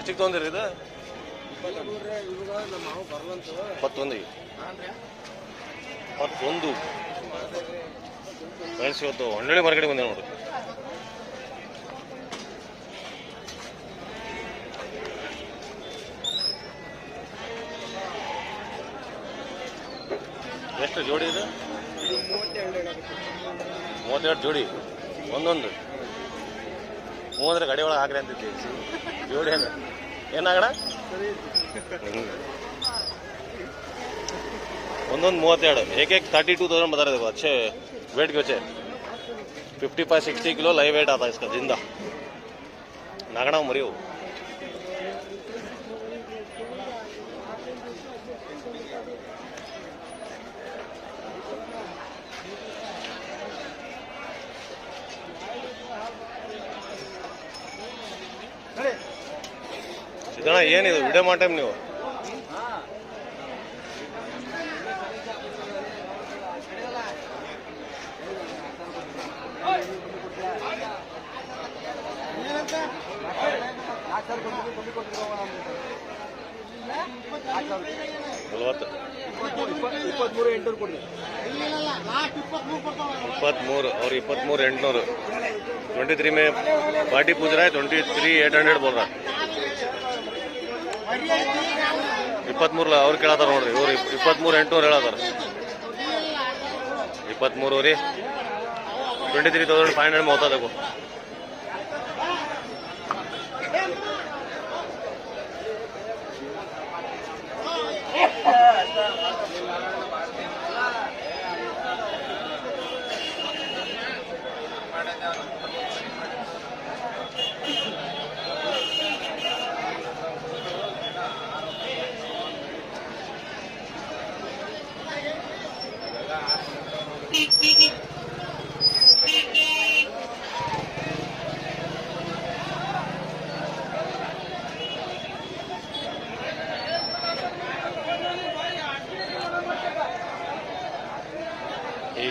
ಎಷ್ಟಿಗೆ ತೊಗೊಂದಿರಿ ಇದು? ಇಪ್ಪತ್ತೊಂದು ಇಪ್ಪತ್ತೊಂದು. ಫ್ರೆಂಡ್ಸ್ ಇವತ್ತು ಹೊಂಡಳಿ ಮಾರ್ಕೆಟ್ ಬಂದೆ ನೋಡ್ರಿ ಎಷ್ಟು ಜೋಡಿ ಇದು? ಮೂವತ್ತೆರಡು ಜೋಡಿ. ಒಂದೊಂದು. ಮೂವಂದ್ರೆ ಗಡಿ ಗಾಡಿ ಒಳಗೆ ಹಾಕ್ರಿ ಅಂತೈತಿ ಜೋಡೇನು ಏನಾಗಣ ಒಂದೊಂದು ಮೂವತ್ತೆರಡು. ಏಕೆ ತರ್ಟಿ ಟೂ ತೌಸಂಡ್ ಬರ್ತಾರೆ ಇದೆ ಅಚ್ಚೆ weight ಗೋಚೆ fifty five sixty kilo live weight ಆದ ಇಸ್ಕ ಜಿಂದ ನಗಣ ಮರಿವು ಇದಣ್ಣ ಏನಿದು? ವಿಡಿಯೋ ಮಾಡ್ತೇವೆ ಟೈಮ್ ನೀವು ಇಪ್ಪತ್ಮೂರು, ಅವ್ರು ಇಪ್ಪತ್ಮೂರು ಎಂಟುನೂರು. ಟ್ವೆಂಟಿ ತ್ರೀ ಮೇ ಪಾರ್ಟಿ ಪೂಜಾರ ಟ್ವೆಂಟಿ ತ್ರೀ ಏಟ್ ಹಂಡ್ರೆಡ್ ಬೋಲ್ರ? ಇಪ್ಪತ್ಮೂರಲ್ಲ ಅವ್ರು ಕೇಳತ್ತಾರ ನೋಡ್ರಿ, ಇವ್ರು ಇಪ್ಪತ್ಮೂರು ಎಂಟುನೂರು ಹೇಳತ್ತಾರ. ಇಪ್ಪತ್ಮೂರು ರೀ twenty three thousand five hundred ಮೂವತ್ತದಕ್ಕೂ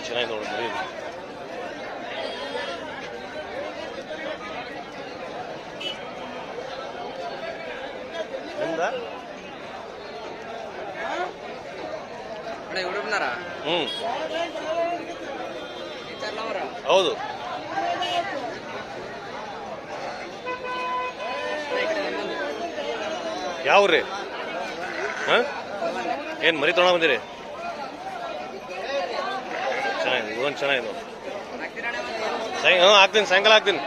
ಚೆನ್ನಾಗಿ ನೋಡಿ ಮರಿ ಇದು. ನಿಮ್ದ ಅಣ್ಣ ಅವರ ಹೌದು. ಯಾವ್ರಿ ಹಾ? ಏನ್ ಮರಿ ತೊಗೊಂಡ ಬಂದಿರಿ? ಚೆನ್ನಾಗಿದೆ ಚೆನ್ನಾಗಿದೆ. ಸಾಯ ಹ್ಞೂ ಹಾಕ್ತೀನಿ, ಸಾಯಂಕಾಲ ಹಾಕ್ತೀನಿ.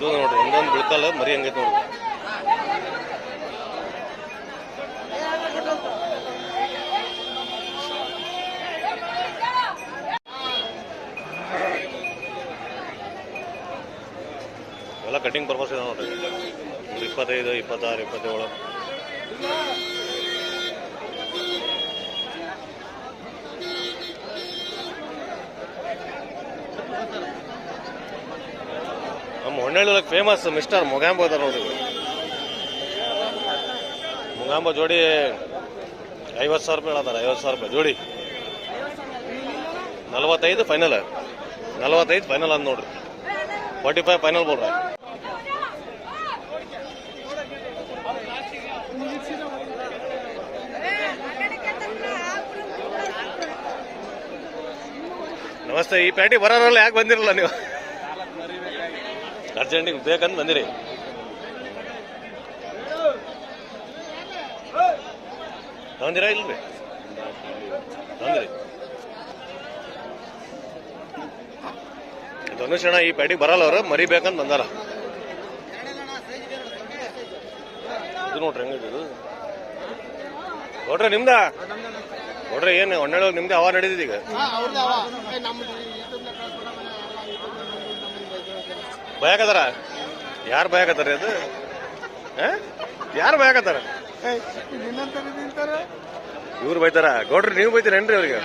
ಇದು ನೋಡ್ರಿ ಒಂದೊಂದು ಬೀಳ್ತಲ್ಲ, ಮರಿ ಹಂಗೈತೆ ನೋಡ್ರಿ. ಎಲ್ಲ ಕಟಿಂಗ್ ಪರ್ಪಸ್ ಇದೆ ನೋಡ್ರಿ. ಇಪ್ಪತ್ತೈದು, ಇಪ್ಪತ್ತಾರು, ಇಪ್ಪತ್ತೇಳು. ನಮ್ಮ ಹೊಣ್ಣಳ್ಳಿ ಫೇಮಸ್ ಮಿಸ್ಟರ್ ಮೊಗಾಂಬ ಅದ ನೋಡ್ರಿ. ಮೊಗಾಂಬ ಜೋಡಿ ಐವತ್ತು ಸಾವಿರ ರೂಪಾಯಿ ಹೇಳತ್ತಾರ ಐವತ್ತು ಸಾವಿರ ರೂಪಾಯಿ ಜೋಡಿ. ನಲವತ್ತೈದು ಫೈನಲ್ ನಲವತ್ತೈದು ಫೈನಲ್ ಅಂತ ನೋಡ್ರಿ. ಫಾರ್ಟಿ ಫೈವ್ ಫೈನಲ್ ಬೋಲ್ರಿ ನಮಸ್ತೆ, ಈ ಪ್ಯಾಟಿ ಬರೋರಲ್ಲ ಯಾಕೆ ಬಂದಿರಲ್ಲ ನೀವು? ಅರ್ಜೆಂಟಿಗೆ ಬೇಕಂತ ಬಂದಿರಿ. ತಂದಿರ ಇಲ್ರಿ ತಂದ್ರಿ ಧನುಷ್ ಅಣ್ಣ, ಈ ಪ್ಯಾಟಿಗೆ ಬರಲ್ಲ ಅವ್ರು ಮರಿಬೇಕಂತ ಬಂದಾರ. ಇದು ನೋಡ್ರಿ ಹೆಂಗಿದು ನೋಡ್ರಿ ನಿಮ್ದ? ನೋಡ್ರಿ ಏನು ಒಣ್ಣೆ ನಿಮ್ದೆ ಅವ ನಡೀತಿದೀಗ ಭಯಕತ್ತಾರ ಯಾರು ಭಯಕತ್ತಾರ ಅದು ಯಾರು ಭಯಕತ್ತಾರ ಇವ್ರು ಬೈತಾರ. ಗೌಡ್ರಿ ನೀವು ಬೈತೀರೇನ್ರಿ ಅವ್ರಿಗೆ?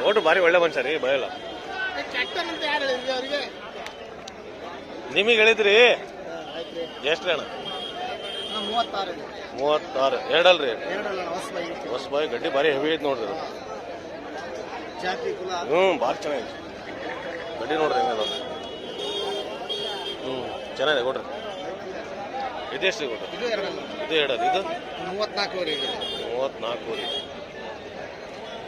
ಗೌಡ್ರು ಭಾರಿ ಒಳ್ಳೆ ಮನುಷ್ಯ ರೀ ಭಯಲ್ಲ ನಿಮಗೆ ಹೇಳಿದ್ರಿ? ಎಷ್ಟು ಅಣ್ಣ? ಮೂವತ್ತಾರು ಎರಡಲ್ರಿ? ಹೊಸ ಹೊಸಬಾಯಿ ಗಡ್ಡಿ ಭಾರಿ ಹೆವಿ ಐತೆ ನೋಡ್ರಿ ಹ್ಞೂ ಭಾರಿ ಚೆನ್ನಾಗಿತ್ತು ಗಡ್ಡಿ ನೋಡ್ರಿ ಹೆಂಗದ ಹ್ಞೂ ಚೆನ್ನಾಗಿದೆ ಕೊಡ್ರಿ. ಇದೆಷ್ಟು ಕೊಡ್ರಿ? ಇದು ಎರಡಲ್ಲ. ಇದು ಎರಡಲ್ಲ ಇದು? ಮೂವತ್ನಾಲ್ಕು ರೀ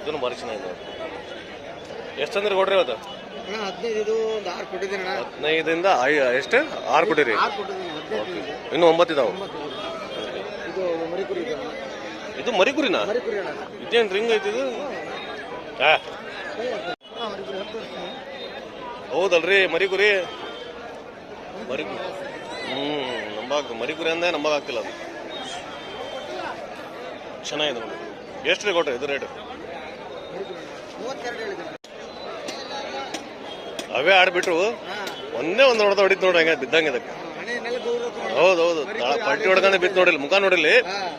ಇದನ್ನು ಭಾರಿ ಚೆನ್ನಾಗಿದೆ ಎಷ್ಟಂದ್ರೆ ಎಷ್ಟು ಅಂದ್ರೆ ಕೊಡ್ರಿ ಇವತ್ತು? ಅಣ್ಣ ಹದಿನೈದು ಇದು ಒಂದು ಆರು ಕೊಟ್ಟಿದ್ದೀನಿ ಅಣ್ಣ. ಹದಿನೈದರಿಂದ ಐ ಎಷ್ಟು? ಆರು ಕೊಟ್ಟಿರಿ. ಆರು ಕೊಟ್ಟಿದ್ದೀನಿ ಹದಿನೈದು ಇನ್ನೂ ಒಂಬತ್ತು ಇದಾವೆ? ಇದು. ಮರಿಕುರಿ ಮರಿಕುರಿನಾ? ಮರಿಕುರಿ ಅಣ್ಣ. ಇದೇನು ರಿಂಗ್ ಐತಿ ಇದು? ಹಾ ಮರಿಕುರಿ ಹೌದಲ್ರಿ ಮರಿಗುರಿ ಮರಿಗುರಿ ಹ್ಞೂ ನಂಬಾಗ ಮರಿಗುರಿ ಅಂದೇ ನಂಬಾಗ್ತಿಲ್ಲ ಅದು. ಚೆನ್ನಾಗಿದೆ ನೋಡಿ ಎಷ್ಟು ರೀ ಕೊಟ್ರಿ ಇದು ರೇಟ್? ಅವೇ ಆಡ್ಬಿಟ್ರು. ಒಂದೇ ಒಂದು ಹೊಡೆದ ಹೊಡಿತು ನೋಡ್ರಿ ಹಂಗೆ ಬಿದ್ದಂಗೆ ಹೌದೌದು. ಹೌದು ಹೌದು ತಾಳ ಪಲ್ಟಿ ಹೊಡ್ಕೊಂಡೆ ಬಿತ್ತು ನೋಡ್ರಿ ಮುಖ ನೋಡಿಲ್ಲ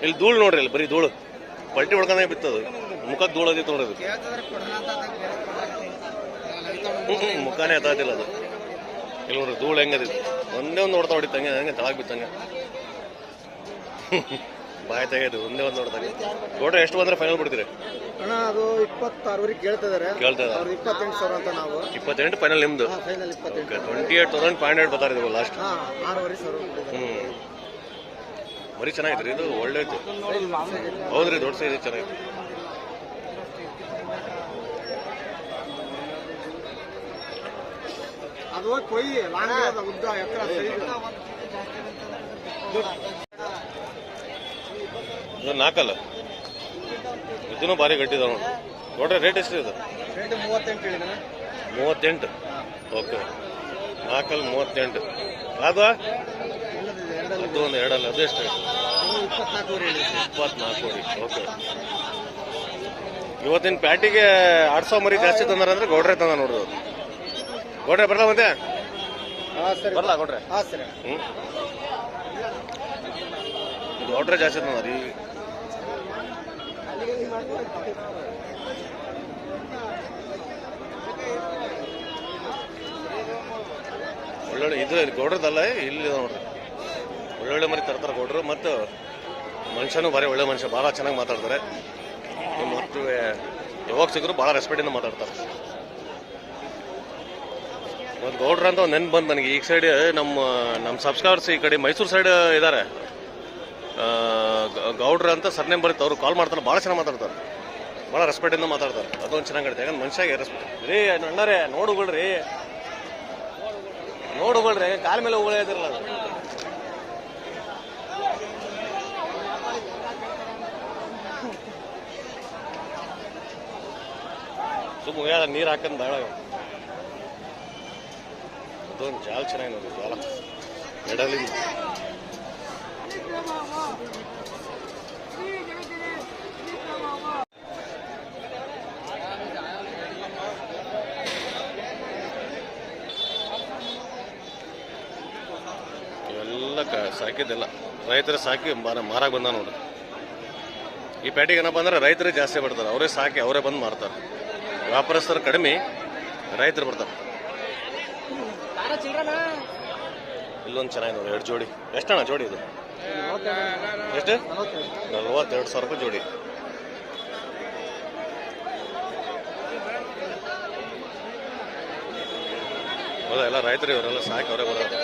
ಇಲ್ಲಿ. ಧೂಳು ನೋಡ್ರಿ ಬರೀ ಧೂಳು. ಪಲ್ಟಿ ಹೊಡ್ಕೊಂಡೆ ಬಿತ್ತದು. ಮುಖ ಧೂಳು ಅದಿತ್ತು ನೋಡ್ರಿ ಅದು ಕೇಳ್ತಿದ್ರೆ ಕೊಡೋಣ ಅಂತ ಅದಕ್ಕೆ ಬೇರೆ ಕೊಡೋಣ. ನಾನು ಅಲ್ಲಿ ತಗೊಂಡು ಹ್ಞೂ ಹ್ಞೂ ಮುಖಾನೇ ಎತ್ತಾತಿಲ್ಲ ಅದು. ಇಲ್ಲಿ ನೋಡ್ರಿ ಧೂಳು ಹೆಂಗದಿತ್ತು? ಒಂದೇ ಒಂದು ನೋಡ್ತಾ ಹೊಡಿತಂಗೆ ಹಂಗೆ ತಳಗ್ ಬಿತ್ತಂಗೆ. ಬಾಯ್ ತೆಗೆದು ಒಂದೇ ಒಂದು ಹೊಡ್ತಂಗೆ. ನೋಡ್ರಿ ಎಷ್ಟು ಬಂದ್ರೆ ಫೈನಲ್ ಬಿಡ್ತೀರಿ? ಅಣ್ಣ ಅದು ಇಪ್ಪತ್ತಾರುವರೆಗೆ ಕೇಳ್ತಿದ್ದಾರೆ ಕೇಳ್ತಾ ಇದ್ದಾರೆ ಇಪ್ಪತ್ತೆಂಟು ಸಾವಿರ ಅಂತ ನಾವು. ಇಪ್ಪತ್ತೆಂಟು ಫೈನಲ್ ನಿಮ್ದು. ಹಾಂ ಫೈನಲ್ ಇಪ್ಪತ್ತೆಂಟು. Twenty eight thousand five hundred ಬರ್ತಾರೆ ಇದು ಲಾಸ್ಟ್ ಆರೂವರೆ ಸಾವಿರ ಹ್ಞೂ ಮರಿ ಚೆನ್ನಾಗಿತ್ತು ಇದು ಒಳ್ಳೆ ಐತಿ ಹೌದ್ರಿ ದೊಡ್ಡ ಸೈಜ್ ಚೆನ್ನಾಗಿತ್ತು. ಅದು ಲಾಂಗ್ ಉದ್ದ ಎತ್ತರ. ಇದು ನಾಲ್ಕಲ್ಲ? ಇದನ್ನು ಭಾರಿ ಗಟ್ಟಿದ ನೋಡಿ. ನೋಡ್ರಿ ರೇಟ್ ಎಷ್ಟು ಇದು? ಮೂವತ್ತೆಂಟು ಓಕೆ. ನಾಲ್ಕಲ್ಲಿ ಮೂವತ್ತೆಂಟು. ಅದು ಅದು ಒಂದು ಎರಡಲ್ಲ ಅದು ಎಷ್ಟು? ಇಪ್ಪತ್ನಾಲ್ಕು ಓಕೆ. ಇವತ್ತಿನ ಪ್ಯಾಟಿಗೆ ಆಡ್ಸೋ ಮರಿ ಜಾಸ್ತಿ ತಂದಾರ ಅಂದ್ರೆ ಗೌಡ್ರೆ ತಂದ ನೋಡ್ರಿ ಗೌಡ್ರೆ ಬರಲ್ಲ ಮತ್ತೆ? ಹಾಂ ಸರಿ. ಬರಲ್ಲ ಗೌಡ್ರೆ ಹಾಂ ಸರಿ. ಹ್ಞೂ ಗೌಡ್ರೆ ಜಾಸ್ತಿ ಅದ ಈ ಒಳ್ಳೊಳ್ಳೆ ಇದು ಗೌಡ್ರದಲ್ಲ ಇಲ್ಲಿ ನೋಡ್ರಿ. ಒಳ್ಳೊಳ್ಳೆ ಮರಿ ತರ್ತಾರೆ ಗೌಡ್ರು ಮತ್ತು ಮನುಷ್ಯನು ಭಾರಿ ಒಳ್ಳೆ ಮನುಷ್ಯ ಭಾಳ ಚೆನ್ನಾಗಿ ಮಾತಾಡ್ತಾರೆ. ಮತ್ತು ಯಾವಾಗ ಸಿಕ್ಕರು ಭಾಳ ರೆಸ್ಪೆಕ್ಟಿಂದ ಮಾತಾಡ್ತಾರೆ. ಮತ್ತು ಗೌಡ್ರ ಅಂತ ಒಂದು ನೆನ್ಪು ಬಂದು ನನಗೆ. ಈ ಸೈಡ್ ನಮ್ಮ ನಮ್ಮ ಸಬ್ಸ್ಕ್ರೈಬರ್ಸ್ ಈ ಕಡೆ ಮೈಸೂರು ಸೈಡ್ ಇದ್ದಾರೆ ಗೌಡ್ರ ಅಂತ ಸರ್ನೇಮ್ ಬರುತ್ತೆ ಅವ್ರು ಕಾಲ್ ಮಾಡ್ತಾರೆ ಭಾಳ ಚೆನ್ನಾಗಿ ಮಾತಾಡ್ತಾರೆ. ಭಾಳ ರೆಸ್ಪೆಕ್ಟಿಂದ ಮಾತಾಡ್ತಾರೆ. ಅದೊಂದು ಚೆನ್ನಾಗಿ ಕಾಣುತ್ತೆ ಯಾಕಂದ್ರೆ ಮನುಷ್ಯಾಗೆ ರೆಸ್ಪೆಕ್ಟ್ ರೀ, ಅಣ್ಣರೇ ನೋಡುಗಳ್ರಿ ನೋಡುಗಳ್ರಿ ಕಾಲ ಮೇಲೆ ಉಗುಳೇ ಇದಿರಲ್ಲ ಅದು. ಸುಮ್ಮ ನೀರು ಹಾಕಂದ್ ಬೇಡ ಅದೊಂದು ಜಾಲ ಚೆನ್ನಾಗಿ ನೋಡಿ ಜಾಲ ಮೆಡಲಿಂದ ಇವೆಲ್ಲ ಸಾಕಿದ್ದೆಲ್ಲ ರೈತರು ಸಾಕಿ ಮಾರ ಮಾರಾಕ್ ಬಂದ ನೋಡ್ರಿ ಈ ಪೇಟೆಗೆ ಏನಪ್ಪ ಅಂದ್ರೆ ರೈತರೇ ಜಾಸ್ತಿ ಬರ್ತಾರೆ. ಅವರೇ ಸಾಕಿ ಅವರೇ ಬಂದು ಮಾರ್ತಾರೆ. ವ್ಯಾಪಾರಸ್ಥರು ಕಡಿಮೆ ರೈತರು ಬರ್ತಾರೆ. ಇಲ್ಲೊಂದು ಚೆನ್ನಾಗಿ ನೋಡಿ ಎರಡು ಜೋಡಿ. ಎಷ್ಟಣ್ಣ ಜೋಡಿ ಇದು? ಎಷ್ಟು? ನಲ್ವತ್ತೆರಡು ಸಾವಿರ ರೂಪಾಯಿ ಜೋಡಿ. ಹೌದಾ ಎಲ್ಲ ರೈತರು ಇವರೆಲ್ಲ ಸಾಕವ್ರೆ ಅವರೇ ಬರೋದು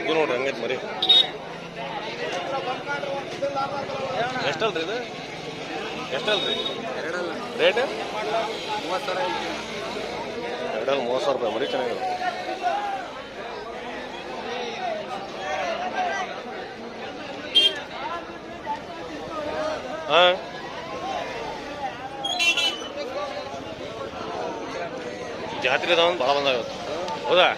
ಇದು ನೋಡ್ರಿ ಹಂಗೈತೆ ಮರಿ ಎಷ್ಟಲ್ರಿ ಇದು ಎಷ್ಟಲ್ರಿ? ರೇಟ್ ಮೂವತ್ತು ಸಾವಿರ. ಎರಡಲ್ಲಿ ಮೂವತ್ತು ಸಾವಿರ ರೂಪಾಯಿ ಮರಿ ಚೆನ್ನಾಗಿದೆ. ಹಾಂ? ಜಾತ್ರೆ ಅದಾವ ಭಾಳ ಬಂದಾವ ಹೌದಾ?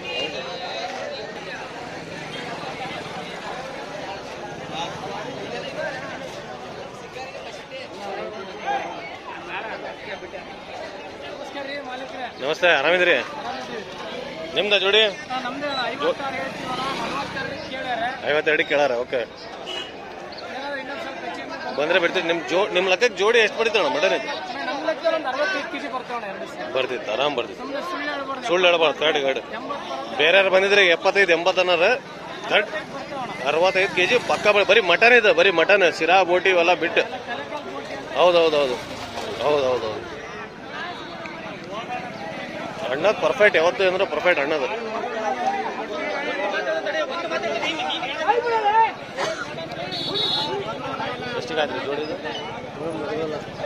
ನಮಸ್ತೆ ಆರಾಮಿದ್ರಿ? ನಿಮ್ದ ಜೋಡಿ? ಐವತ್ತೆರಡು ಕೇಳಾರ ಓಕೆ. ಬಂದ್ರೆ ಬಿಡ್ತೀವಿ. ನಿಮ್ಮ ಜೋ ನಿಮ್ಮ ಲೆಕ್ಕಕ್ಕೆ ಜೋಡಿ ಎಷ್ಟು ಪಡಿತಾಣ ಮಟನ್ ಇದು ಬರ್ತಿತ್ತು ಆರಾಮ್ ಬರ್ತಿತ್ತು. ಸುಳ್ಳು ಹೇಳ್ಬಾರ್ದು. ತರ್ಡ್ ಗಾಡಿ ಎಂಬತ್ತು ಬೇರೆ ಯಾರು ಬಂದಿದ್ರೆ ಎಪ್ಪತ್ತೈದು ಎಂಬತ್ತು ಅನ್ನೋರು ಕರೆಕ್ಟ್ ಅರವತ್ತೈದು ಕೆ ಜಿ ಪಕ್ಕ ಬರಿ ಮಟನ್ ಇದೆ ಬರೀ ಮಟನ್ ಸಿರಾ ಬೋಟಿ ಇವೆಲ್ಲ ಬಿಟ್ಟು. ಹೌದೌದೌದು. ಹೌದು ಹೌದು ಅಣ್ಣದ್ ಪರ್ಫೆಕ್ಟ್ ಯಾವತ್ತು ಅಂದ್ರೆ ಪರ್ಫೆಕ್ಟ್ ಅಣ್ಣದ. ಎಷ್ಟಿಗಾದ್ರಿ ಜೋಡಿದು?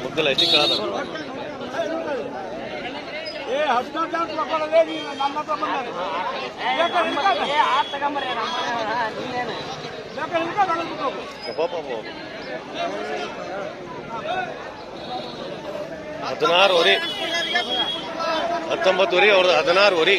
ಮುಗ್ಗಲ್ಲ ಎಷ್ಟಿಗೆ ಕೇಳದ. ಹದಿನಾರು ವರಿ ಹತ್ತೊಂಬತ್ತು ವರಿ ಅವ್ರದ್ದು ಹದಿನಾರು ವರಿ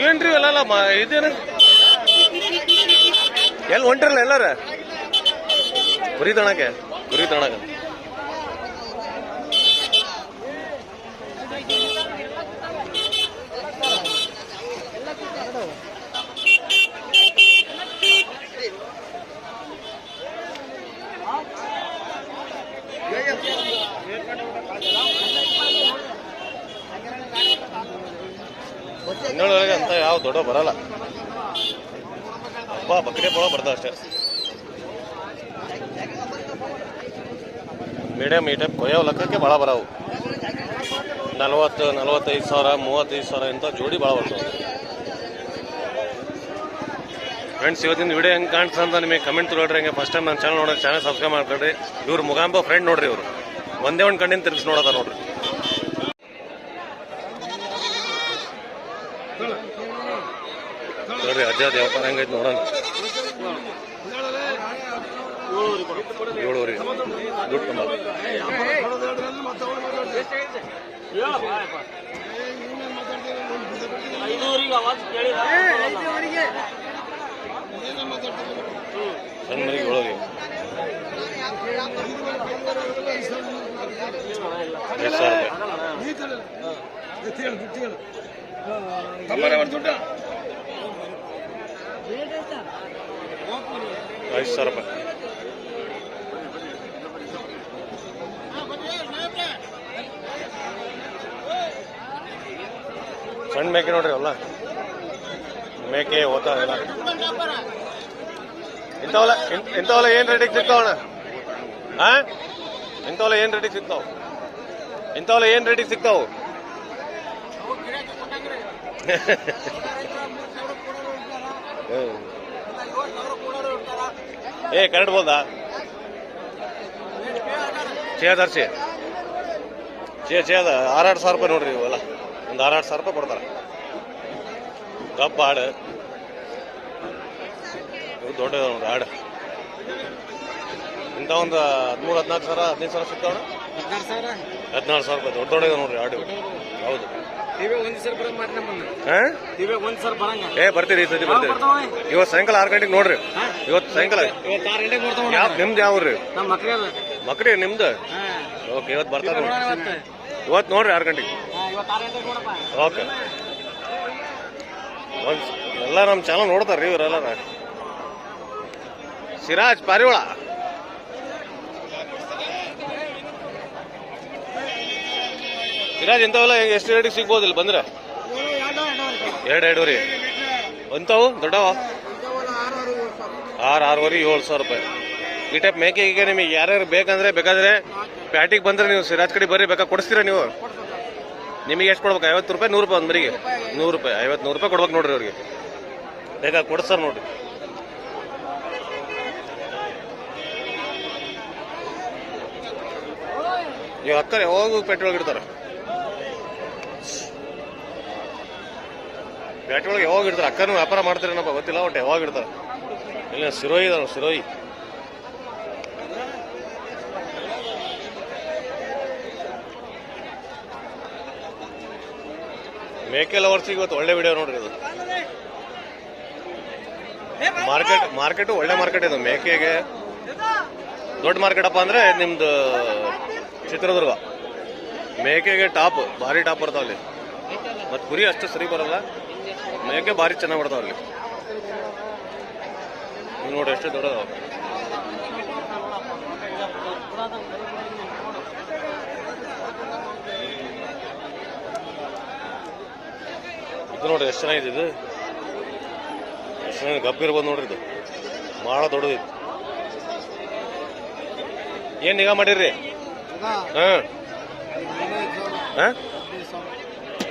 ಏನ್ರಿ ಅಲ್ಲ ಇದೇನು? ಎಲ್ಲಿ ಹೊಂಟ್ರಲ್ಲ ಎಲ್ಲಾರ? ಗುರಿ ತಣಕ್ಕೆ ಗುರಿ ತಣಕ್ಕೆ ಹನ್ನೆರಡವರೆಗೆ ಅಂತ ಯಾವ ದೊಡ್ಡ ಬರಲ್ಲ. ಹಬ್ಬ ಬಕ್ರೆ ಪಳ ಬರ್ತಾವ ಅಷ್ಟೇ. ಮೀಡಿಯಮ್ ಈ ಟೈಪ್ ಕೊಯ್ಯೋ ಲೆಕ್ಕಕ್ಕೆ ಭಾಳ ಬರವು. ನಲವತ್ತು, ನಲವತ್ತೈದು ಸಾವಿರ, ಮೂವತ್ತೈದು ಸಾವಿರ ಇಂಥ ಜೋಡಿ ಭಾಳ ಬರ್ತವೆ. ಫ್ರೆಂಡ್ಸ್ ಇವತ್ತಿನ ವಿಡಿಯೋ ಹೆಂಗೆ ಕಾಣ್ತದೆ ಅಂತ ನಿಮಗೆ ಕಮೆಂಟ್ ನೋಡ್ರಿ ಹಂಗೆ ಫಸ್ಟ್ ಟೈಮ್ ನನ್ನ ಚಾನಲ್ ನೋಡೋಕೆ ಚಾನಲ್ ಸಬ್ಸ್ಕ್ರೈಬ್ ಮಾಡ್ಕೊಳ್ರಿ. ಇವ್ರು ಮುಗಾಂಬ ಫ್ರೆಂಡ್ ನೋಡ್ರಿ ಇವರು. ಒಂದೇ ಒಂದು ಕಣ್ಣಿನ ತಿರ್ಗಿಸಿ ನೋಡೋದ ನೋಡ್ರಿ. ಯಾವ ವ್ಯಾಪಾರ ಹಂಗೈತೆ ನೋಡೋಣ. ಏಳುವರಿ. ದುಡ್ಡು ಸಣ್ಣ ಏಳುವರೆಗೆ ಐದು ಸಾವಿರ ರೂಪಾಯಿ. ಐದು ಸಾವಿರ ರೂಪಾಯಿ. ಸಣ್ಣ ಮೇಕೆ ನೋಡ್ರಿ ಅಲ್ಲ ಮೇಕೆ ಓತ ಎಲ್ಲ. ಇಂಥವಲ್ಲ ಇಂಥವಲ್ಲ ಏನ್ ರೇಟಿಗೆ ಸಿಗ್ತಾವಣ್ಣ ಹಾ ಇಂಥವಲ್ಲ ಏನ್ ರೇಟಿಗೆ ಸಿಗ್ತಾವ? ಇಂಥವಲ್ಲ ಏನ್ ರೇಟಿಗೆ ಸಿಗ್ತಾವು? ಏ ಕರೆಂಟ್ ಬೋಲ್ದಾ? ಚೇ ತರ್ಸಿ ಚೇ ಅದ ಆರಾರು ಸಾವಿರ ರೂಪಾಯಿ ನೋಡ್ರಿ ಇವೆಲ್ಲ. ಒಂದು ಆರಾರು ಸಾವಿರ ರೂಪಾಯಿ ಕೊಡ್ತಾರೆ. ಕಬ್ಬು ಆಡು ದೊಡ್ಡ ನೋಡ್ರಿ ಆಡು ಇಂಥ ಒಂದು ಹದಿಮೂರು ಹದಿನಾಲ್ಕು ಸಾವಿರ ಹದಿನೈದು ಸಾವಿರ ಸಿಗ್ತಾವಣ ಹದಿನಾರು ಸಾವಿರ. ಹದಿನಾರು ಸಾವಿರ ರೂಪಾಯಿ ದೊಡ್ಡ ದೊಡ್ಡ ಇದಾವೆ ನೋಡ್ರಿ ಆಡು ಹೌದು. ಏ ಬರ್ತೀರಿ ಈ ಸತಿ ಬರ್ತೀರಿ? ಇವತ್ತು ಸಾಯಂಕಾಲ ಆರು ಗಂಟೆಗೆ ನೋಡ್ರಿ. ಇವತ್ತು ಸಾಯಂಕಾಲ. ಯಾವ ನಿಮ್ದು ಯಾವ ರೀ ಮಕ್ರಿ ನಿಮ್ದು? ಓಕೆ ಇವತ್ತು ನೋಡೋಣ ಇವತ್ತು. ನೋಡ್ರಿ ಆರು ಗಂಟೆಗೆ. ಓಕೆ. ಎಲ್ಲ ನಮ್ಮ ಚಾನಲ್ ನೋಡ್ತಾರ್ರಿ ಇವರೆಲ್ಲ ಸಿರಾಜ್ ಪಾರಿವಾಳ. ಸಿರಾಜ್ ಇಂಥವೆಲ್ಲ ಎಷ್ಟು ರೇಟಿಗೆ ಸಿಗ್ಬೋದು ಇಲ್ಲಿ ಬಂದ್ರೆ? ಎರಡು ಎರಡೂರಿ ಅಂಥವು ದೊಡ್ಡವ? ಆರು, ಆರೂವರೆ, ಏಳು ಸಾವಿರ ರೂಪಾಯಿ. ಈ ಟೈಪ್ ಮೇಕೆ ಈಗ ನಿಮಗೆ ಯಾರ್ಯಾರು ಬೇಕಂದ್ರೆ, ಬೇಕಾದ್ರೆ ಪ್ಯಾಟಿಗೆ ಬಂದ್ರೆ ನೀವು ಸಿರಾಜ್ ಕಡೆ ಬರ್ರಿ ಬೇಕಾ ಕೊಡಿಸ್ತೀರಾ ನೀವು? ನಿಮಗೆ ಎಷ್ಟು ಕೊಡ್ಬೇಕು? ಐವತ್ತು ರೂಪಾಯಿ, ನೂರು ರೂಪಾಯಿ ಒಂದು ಮರಿಗೆ ನೂರು ರೂಪಾಯಿ, ಐವತ್ತು, ನೂರು ರೂಪಾಯಿ ಕೊಡ್ಬೇಕು ನೋಡ್ರಿ ಅವ್ರಿಗೆ. ಬೇಕಾ ಕೊಡಿಸ್ತಾರೆ ನೋಡ್ರಿ. ನೀವು ಹತ್ತಾರೆ ಯಾವಾಗ ಪೆಟ್ರೋಲ್ ಇಡ್ತಾರ ಪೇಟೆ ಯಾವಾಗ ಇಡ್ತಾರೆ? ಅಕ್ಕನೂ ವ್ಯಾಪಾರ ಮಾಡ್ತಾರೇನಪ್ಪ ಗೊತ್ತಿಲ್ಲ, ಒಟ್ಟು ಯಾವಾಗ ಇಡ್ತಾರೆ? ಇಲ್ಲ ಸಿರೋಯಿ ಇದಾವ ಸಿರೋಯಿ ಮೇಕೆ ಲವರ್ಸ್ ಇವತ್ತು ಒಳ್ಳೆ ವಿಡಿಯೋ ನೋಡ್ರಿ ಇದು. ಮಾರ್ಕೆಟ್ ಮಾರ್ಕೆಟು ಒಳ್ಳೆ ಮಾರ್ಕೆಟ್ ಇದು, ಮೇಕೆಗೆ. ದೊಡ್ಡ ಮಾರ್ಕೆಟ್ ಅಪ್ಪ ಅಂದ್ರೆ ನಿಮ್ದು ಚಿತ್ರದುರ್ಗ. ಮೇಕೆಗೆ ಟಾಪ್ ಭಾರಿ ಟಾಪ್ ಬರ್ತಾವಲ್ಲಿ. ಮತ್ತೆ ಮತ್ ಕುರಿ ಅಷ್ಟು ಸರಿ ಬರಲ್ಲ. ಮೇಕೆ ಭಾರಿ ಚೆನ್ನಾಗಿ ಬರ್ತಾವ ಅಲ್ಲಿ. ನೀವು ನೋಡಿ ಎಷ್ಟು ದೊಡ್ಡದ ಇದು ನೋಡ್ರಿ ಎಷ್ಟು ಚೆನ್ನಾಗಿದೆ ಇದು. ಎಷ್ಟು ಚೆನ್ನಾಗಿ ಗಬ್ಬಿರ್ಬೋದು ನೋಡ್ರಿ ಇದು. ಭಾಳ ದೊಡ್ಡದಿತ್ತು ಏನ್ ನಿಗಾ ಮಾಡಿರ್ರಿ? ಹಾಂ?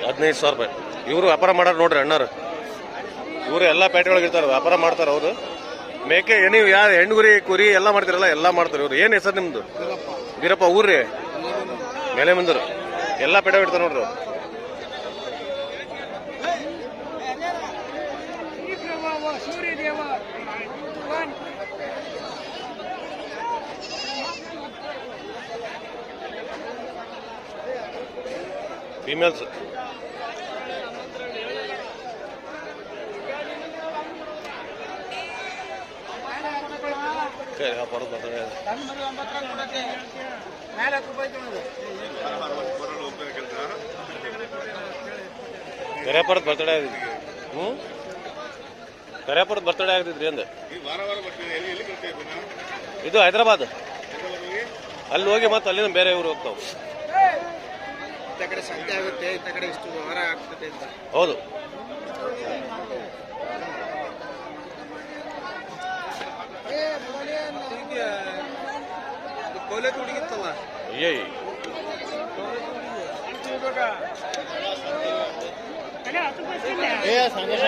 ಹದಿನೈದು ಸಾವಿರ ರೂಪಾಯಿ. ಇವರು ವ್ಯಾಪಾರ ಮಾಡಾರ ನೋಡ್ರಿ ಅಣ್ಣಾರು. ಇವರು ಎಲ್ಲ ಪೇಟೆ ಒಳಗೆ ಇರ್ತಾರೆ ವ್ಯಾಪಾರ ಮಾಡ್ತಾರೆ ಅವರು. ಮೇಕೆ ನೀವು ಯಾರು ಹೆಣ್ಣುಗುರಿ, ಕುರಿ ಎಲ್ಲ ಮಾಡ್ತಿರಲ್ಲ, ಎಲ್ಲ ಮಾಡ್ತಾರೆ ಇವ್ರು. ಏನು ಹೆಸರು ನಿಮ್ದು? ವೀರಪ್ಪ, ಊರ್ರಿ? ಮೇಲೆ ಮುಂದರು ಎಲ್ಲ ಪೇಟೆ ಇಡ್ತಾರೆ ನೋಡ್ರು ಫೀಮೇಲ್ಸ್ ಕರಿಯಪ್ಪರದ ಬರ್ತಡೇ ಆಗಿದ್ರಿ ಹ್ಞೂ ಕರೆಪರದ ಬರ್ತಡೇ ಆಗಿದ್ರಿ ಅಂದೆ. ಇದು ಹೈದರಾಬಾದ್. ಅಲ್ಲಿ ಹೋಗಿ ಮತ್ತೆ ಅಲ್ಲಿಂದ ಬೇರೆ ಊರು ಹೋಗ್ತಾವೆ. ಈ ಕಡೆ ಸಂತೆ ಆಗುತ್ತೆ ಈ ಕಡೆ ಇಷ್ಟು ವ್ಯವಹಾರ ಆಗ್ತದೆ ಅಂತ ಹೌದು ಕೋಲೆ ಹುಡುಗಿತ್ತಲ್ಲ ಅಯ್ಯೇ ಏ ಸಂದೇಶ